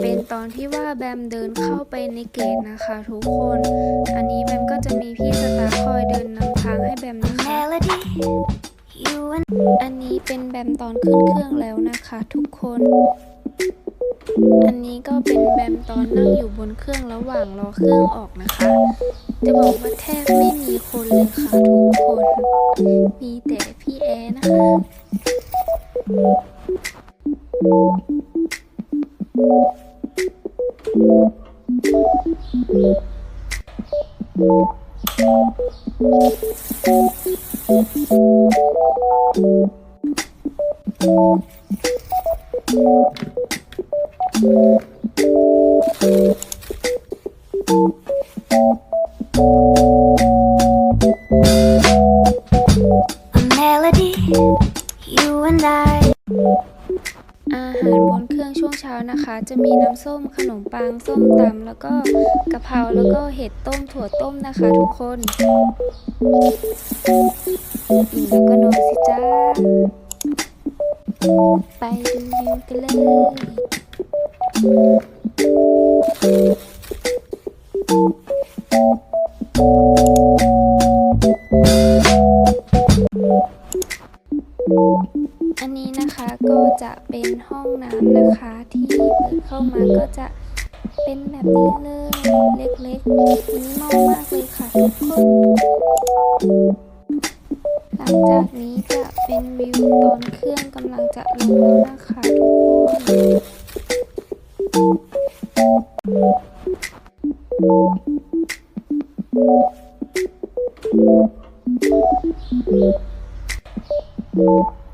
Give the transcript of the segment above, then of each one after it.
เป็นตอนที่ว่าแบมเดินเข้าไปในเกตนะคะทุกคน อันนี้แบมก็จะมีพี่สตาร์คอยเดินนำทางให้แบมนะคะ melody. You and อันนี้เป็นแบมตอนขึ้นเครื่องแล้วนะคะทุกคน อันนี้ก็เป็นแบมตอนนั่งอยู่บนเครื่องระหว่างรอเครื่องออกนะคะ จะบอกว่าแทบไม่มีคนเลยค่ะทุกคน มีแต่พี่แอนะคะ a melody. You and I. อาหารบนเครื่องช่วงเช้านะคะ จะมีน้ำส้มขนมปังส้มตำแล้วก็กะเพราแล้วก็เห็ดต้มถั่วต้มนะคะทุกคนแล้วก็นอนสิจ้า ไปดูวิวกันเลยอันนี้ ก็จะเป็นห้องน้ำนะคะ ที่เปิดเข้ามาก็จะเป็นแบบนี้เลยเล็กๆมินิมอลมากเลยค่ะทุกคนหลังจากนี้จะเป็นวิวตอนเครื่องกำลังจะลงแล้วนะคะทุกคน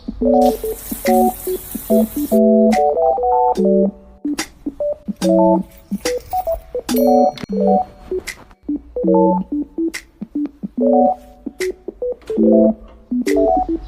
ハイエット!